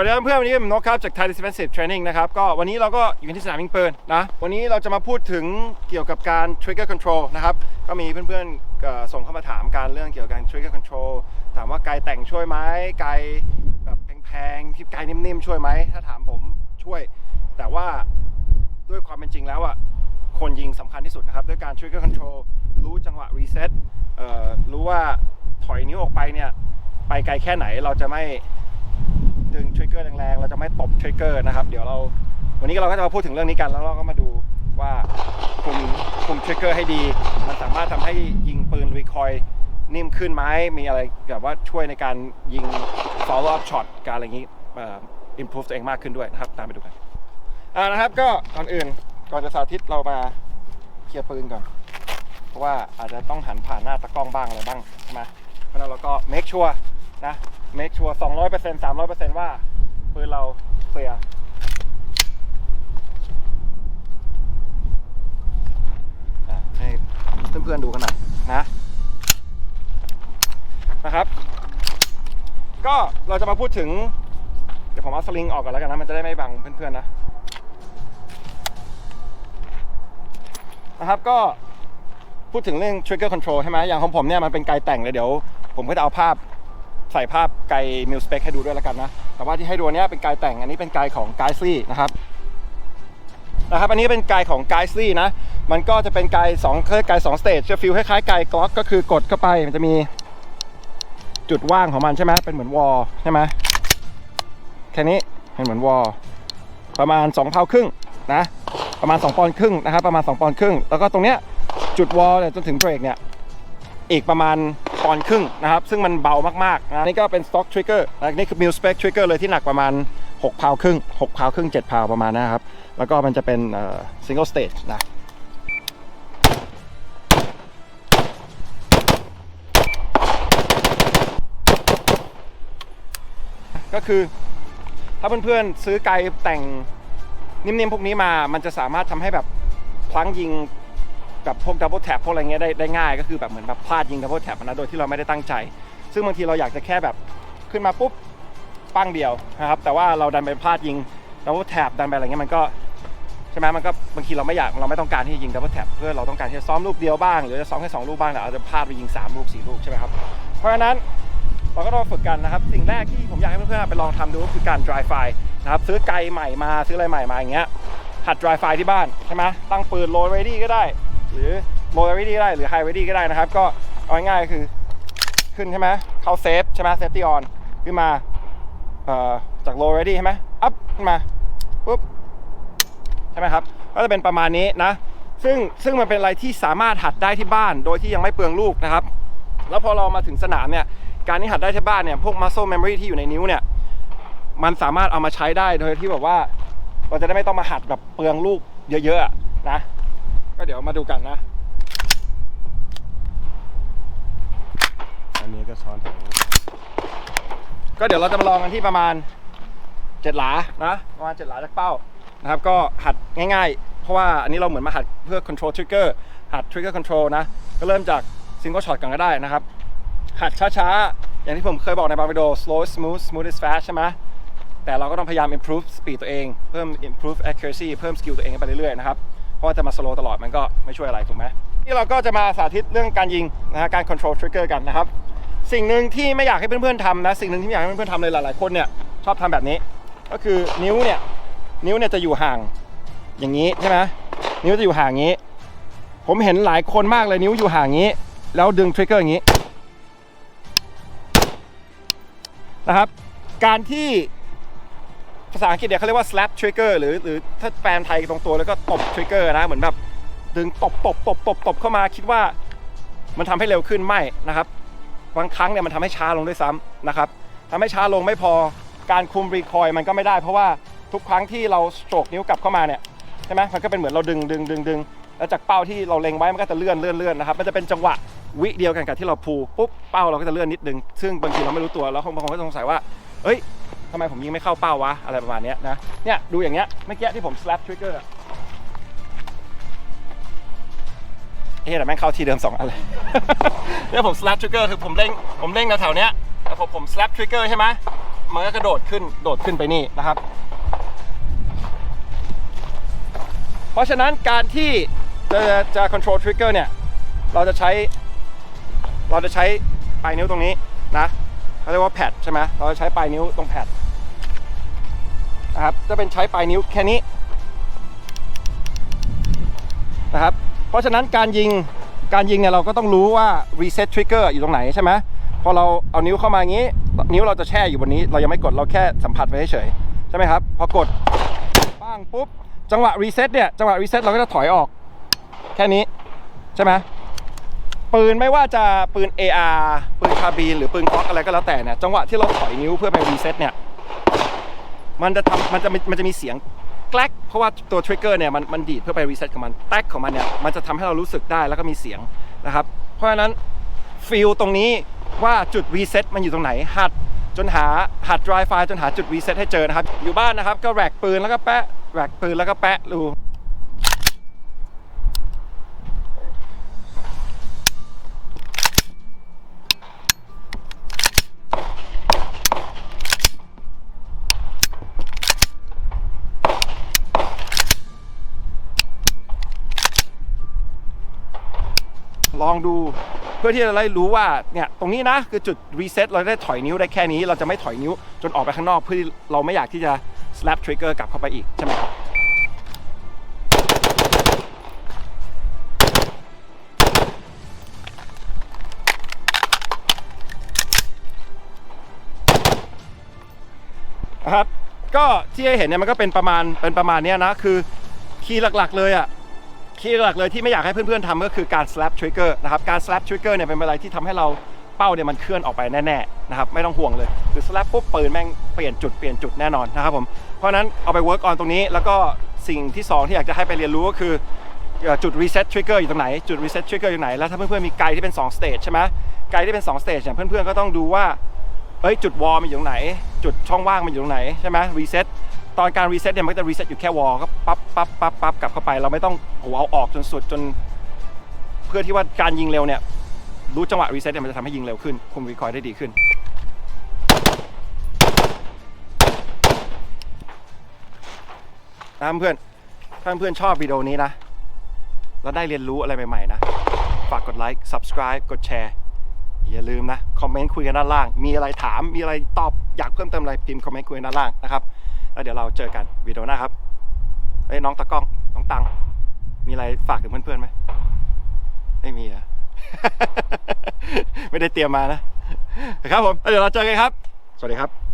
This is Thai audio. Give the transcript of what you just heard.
วัสดีเพื่อนๆวันนี้ผมนกครับจาก Thai Defensive Training นะครับก็วันนี้เราก็อยู่ที่สนามยิงปืนนะวันนี้เราจะมาพูดถึงเกี่ยวกับการ trigger control นะครับก็มีเพื่อนๆส่งเข้ามาถามการเรื่องเกี่ยวกับการ trigger control ถามว่าไกลแต่งช่วยไหมไกลแบบแพงๆที่ไกลนิ่มๆช่วยไหมถ้าถามผมช่วย แต่ว่าด้วยความเป็นจริงแล้วอะคนยิงสำคัญที่สุดนะครับด้วยการ trigger control รู้จังหวะ reset เอ่อรู้ว่าถอยนิ้วออกไปเนี่ยไปไกลแค่ไหนเราจะไม่ ดึงทริกเกอร์แรงๆ เราจะไม่ตบทริกเกอร์นะครับ เดี๋ยวเรา วันนี้เราก็จะมาพูดถึงเรื่องนี้กัน แล้วเราก็มาดูว่าคุมคุมทริกเกอร์ให้ดี มันสามารถทำให้ยิงปืนรีคอยนิ่มขึ้นไหมมีอะไรแบบว่าช่วยในการยิง follow up shot การอะไรอย่างนี้อ่อ improve ตัวเองมากขึ้นด้วยนะครับ ตามไปดูกันอ่านะครับก็ก่อนอื่นก่อนจะสาธิตเรามาเคลียร์ปืนก่อน เพราะว่าอาจจะต้องหันผ่านหน้าตะกล้องบ้างอะไรบ้างใช่ไหมเพราะฉะนั้นเราก็ make sure นะ make sure 200% 300%ว่าปืนเราเคลียร์ให้เพื่อนๆดูกันหน่อยนะนะครับ ก็เราจะมาพูดถึง เดี๋ยวผมเอาสลิงออกก่อนแล้วกันนะมันจะได้ไม่บังเพื่อนๆนะนะครับก็พูดถึงเรื่อง trigger control ใช่ไหมอย่างของผมเนี่ยมันเป็นไกลแต่งเลยเดี๋ยว ผมก็จะเอาภาพ ใส่ภาพไกล mil spec ให้ดูด้วยแล้วกันนะ แต่ว่าที่ให้ดูนเนี้ยเป็นไกลแต่งอันนี้เป็นไกลของ g a i s l y นะครับนะครับอันนี้เป็นไกลของ g a i s l y นะ มันก็จะเป็นไกล2เครื่องไกล2 stage จะฟีลคล้ายๆไกลกล็อกก็คือกดเข้าไปมันจะมีจุดว่างของมันใช่ไหมเป็นเหมือนวอลใช่ไหมแค่นี้เป็นเหมือนวอลประมาณ2เท่าครึ่งนะประมาณ 2 ปอนด์ครึ่งนะครับประมาณ 2 ปอนด์ครึ่ง แล้วก็ตรงเนี้ยจุดวอลเนี่ยจนถึงเบรกเนี่ยอีกประมาณ ปอนครึ่งนะครับ ซึ่งมันเบามากๆนะนี่ก็เป็น stock trigger นะนี่คือ mil spec trigger เลยที่หนักประมาณ 6 พาวครึ่ง 6 พาวครึ่ง 7 พาวประมาณนะครับ แล้วก็มันจะเป็นเอ่อ single stage นะก็คือถ้าเพื่อนๆซื้อไกลแต่งนิ่มๆพวกนี้มา มันจะสามารถทำให้แบบพลั้งยิง กับพวกดับเบิลแท็บพวกอะไรเงี้ยได้ได้ง่าย ก็คือแบบเหมือนแบบพลาดยิงดับเบิลแท็บนะโดยที่เราไม่ได้ตั้งใจ ซึ่งบางทีเราอยากจะแค่แบบขึ้นมาปุ๊บปั้งเดียวนะครับแต่ว่าเราดันไปพลาดยิงดับเบิลแท็บดันไปอะไรเงี้ยมันก็ใช่ไหมมันก็บางทีเราไม่อยากเราไม่ต้องการที่จะยิงดับเบิลแท็บเพื่อเราต้องการที่จะซ้อมลูกเดียวบ้างหรือจะซ้อมแค่สองลูกบ้างแต่อาจจะพลาดไปยิงสามลูกสี่ลูกใช่ไหมครับเพราะฉะนั้นเราก็ต้องฝึกกันนะครับ สิ่งแรกที่ผมอยากให้เพื่อนๆไปลองทำดูก็คือการ dry fire นะครับซื้อไกลใหม่มาซื้ออะไรใหม่มาอย่างเงี้ยหัด dry fire ที่บ้านใช่ไหมตั้งปืน low ready ก็ได้ หรือ low ready ก็ได้หรือ high ready ก็ได้นะครับ ก็เอาง่ายๆคือขึ้นใช่ไหมเข้าเซฟใช่ไหม safety on ขึ้นมาจาก low ready ใช่ไหม up ขึ้นมาปุ๊บใช่ไหมครับก็จะเป็นประมาณนี้นะซึ่งซึ่งมันเป็นอะไรที่สามารถหัดได้ที่บ้านโดยที่ยังไม่เปลืองลูกนะครับ แล้วพอเรามาถึงสนามเนี่ยการที่หัดได้ที่บ้านเนี่ยพวก muscle memory ที่อยู่ในนิ้วเนี่ยมันสามารถเอามาใช้ได้โดยที่แบบว่า เราจะได้ไม่ต้องมาหัดแบบเปลืองลูกเยอะๆนะ ก็เดี๋ยวมาดูกันนะ อันนี้ก็ซ้อนของก็เดี๋ยวเราจะมาลองกันที่ประมาณ7หลานะประมาณ7หลาจากเป้านะครับก็หัดง่ายๆ เพราะว่าอันนี้เราเหมือนมาหัดเพื่อ control trigger หัด trigger control นะ ก็เริ่มจาก single shot กันก็ได้นะครับ หัดช้าๆ อย่างที่ผมเคยบอกในบางวิดีโอ slow is smooth smooth is fast ใช่ไหมแต่เราก็ต้องพยายาม improve speed ตัวเอง เพิ่ม improve accuracy เพิ่ม skill ตัวเองไปเรื่อยๆ นะครับ เพราะจะมา slow ตลอดมันก็ไม่ช่วยอะไรถูกไหมที่เราก็จะมาสาธิตเรื่องการยิงนะฮะการ control trigger กันนะครับ สิ่งหนึ่งที่ไม่อยากให้เพื่อนๆทำนะสิ่งหนึ่งที่ไม่อยากให้เพื่อนๆทำเลยหลายๆคนเนี่ยชอบทำแบบนี้ ก็คือนิ้วเนี่ยนิ้วเนี่ยจะอยู่ห่างอย่างนี้ใช่ไหมนิ้วจะอยู่ห่างอย่างนี้ ผมเห็นหลายคนมากเลยนิ้วอยู่ห่างอย่างนี้ แล้วดึงทริกเกอร์อย่างนี้นะครับ การที่ ภาษาอังกฤษเนี่ยเขาเรียกว่า slap trigger หรือหรือถ้าแปลไทยตรงตัวแล้วก็ตบ trigger นะ เหมือนแบบดึงตบตบตบตบตบเข้ามาคิดว่ามันทำให้เร็วขึ้นไม่นะครับ บางครั้งเนี่ยมันทำให้ช้าลงด้วยซ้ำนะครับทำให้ช้าลงไม่พอการคุมรีคอยมันก็ไม่ได้ เพราะว่าทุกครั้งที่เราสโตรกนิ้วกลับเข้ามาเนี่ยใช่ไหมมันก็เป็นเหมือนเราดึงดึงดึงดึงแล้วจากเป้าที่เราเล็งไว้มันก็จะเลื่อนเลื่อนเลื่อนนะครับมันจะเป็นจังหวะวิเดียวกันกับที่เราพูปุ๊บเป้าเราก็จะเลื่อนนิดนึงซึ่งบางทีเราไม่รู้ตัวแล้วบางคนก็สงสัยว่าเอ้ย ทำไมผมยิงไม่เข้าเป้าวะ อะไรประมาณนี้นะ เนี่ยดูอย่างเงี้ยเมื่อกี้ที่ผม slap trigger อะเอ๊ะแต่แม่งเข้าทีเดิมสองอันเลยเนี่ยผม slap trigger คือผมเล่งผมเล่งแถวเนี้ยแล้วพอผม slap trigger ใช่ไหมมันก็กระโดดขึ้นโดดขึ้นไปนี่นะครับ เพราะฉะนั้นการที่จะจะ control trigger เนี่ย เราจะใช้ เราจะใช้ปลายนิ้วตรงนี้นะเขาเรียกว่าแพดใช่ไหมเราจะใช้ปลายนิ้วตรงแพด นะครับจะเป็นใช้ปลายนิ้วแค่นี้นะครับเพราะฉะนั้นการยิงการยิงเนี่ยเราก็ต้องรู้ว่า reset trigger อยู่ตรงไหนใช่ไหมพอเราเอานิ้วเข้ามาอย่างนี้ นิ้วเราจะแช่อยู่บนนี้ เรายังไม่กดเราแค่สัมผัสไว้เฉยใช่ไหมครับ พอกดป้างปุ๊บ จังหวะ reset เนี่ยจังหวะ reset เราก็จะถอยออก แค่นี้ใช่ไหมปืนไม่ว่าจะปืน AR ปืนคาบีนหรือปืนกลอกอะไรก็แล้วแต่เนี่ยจังหวะที่เราถอยนิ้วเพื่อไป reset เนี่ย มันจะทำมันจะมันจะมีเสียงแกลกเพราะว่าตัวทริกเกอร์เนี่ยมันมันดีดเพื่อไปรีเซ็ตของมันแตกของมันเนี่ยมันจะทำให้เรารู้สึกได้แล้วก็มีเสียงนะครับ เพราะฉะนั้นฟิลตรงนี้ว่าจุดรีเซ็ตมันอยู่ตรงไหนหัดจนหาหัด dry fire จนหาจุดรีเซ็ตให้เจอนะครับ อยู่บ้านนะครับก็แรกปืนแล้วก็แปะแรกปืนแล้วก็แปะดู ลองดู เพื่อที่จะได้รู้ว่าเนี่ยตรงนี้นะคือจุดรีเซ็ตเราได้ถอยนิ้วได้แค่นี้ เราจะไม่ถอยนิ้วจนออกไปข้างนอกเพื่อเราไม่อยากที่จะ slap trigger กลับเข้าไปอีกใช่ไหมครับนะครับก็ที่ให้เห็นเนี่ยมันก็เป็นประมาณเป็นประมาณเนี้ยนะคือคีย์หลักๆเลยอะ คีย์หลักเลยที่ไม่อยากให้เพื่อนๆทำก็คือการ slap trigger นะครับ การ slap trigger เนี่ยเป็นอะไรที่ทำให้เราเป้าเนี่ยมันเคลื่อนออกไปแน่ๆนะครับไม่ต้องห่วงเลยคือ slap ปุ๊บปืนแม่งเปลี่ยนจุดเปลี่ยนจุดแน่นอนนะครับผมเพราะนั้นเอาไป work on ตรงนี้ แล้วก็สิ่งที่ 2 ที่อยากจะให้ไปเรียนรู้ก็คือเอ่อจุด reset trigger อยู่ตรงไหน จุด reset trigger อยู่ไหน แล้วถ้าเพื่อนๆมีไกด์ที่เป็น 2 stage ใช่ไหมไกด์ที่เป็น 2 stage เนี่ยเพื่อนๆก็ต้องดูว่าเอ้ยจุดวอลมันอยู่ตรงไหน จุดช่องว่างมันอยู่ตรงไหนใช่ไหมรีเซ็ต ตอนการรีเซ็ตเนี่ยมันก็จะรีเซ็ตอยู่แค่วอลก็ปั๊บปั๊บปั๊บปั๊บกลับเข้าไป เราไม่ต้องโอ้โหเอาออกจนสุดจน เพื่อที่ว่าการยิงเร็วเนี่ยรู้จังหวะรีเซ็ตเนี่ยมันจะทำให้ยิงเร็วขึ้น คุมรีคอยได้ดีขึ้น นะเพื่อนถ้าเพื่อนชอบวิดีโอนี้นะแล้วได้เรียนรู้อะไรใหม่ๆนะ ฝากกดไลค์ subscribe กดแชร์ อย่าลืมนะ คอมเมนต์คุยกันด้านล่าง มีอะไรถามมีอะไรตอบอยากเพิ่มเติมอะไรพิมพ์คอมเมนต์คุยกันด้านล่างนะครับ แล้วเดี๋ยวเราเจอกันวิดีโอหน้าครับเอ้ยน้องตะก้องน้องตัง มีอะไรฝากถึงเพื่อนๆไหมไม่มีอะไม่ได้เตรียมมานะครับผมแล้วเดี๋ยวเราเจอกันครับ สวัสดีครับ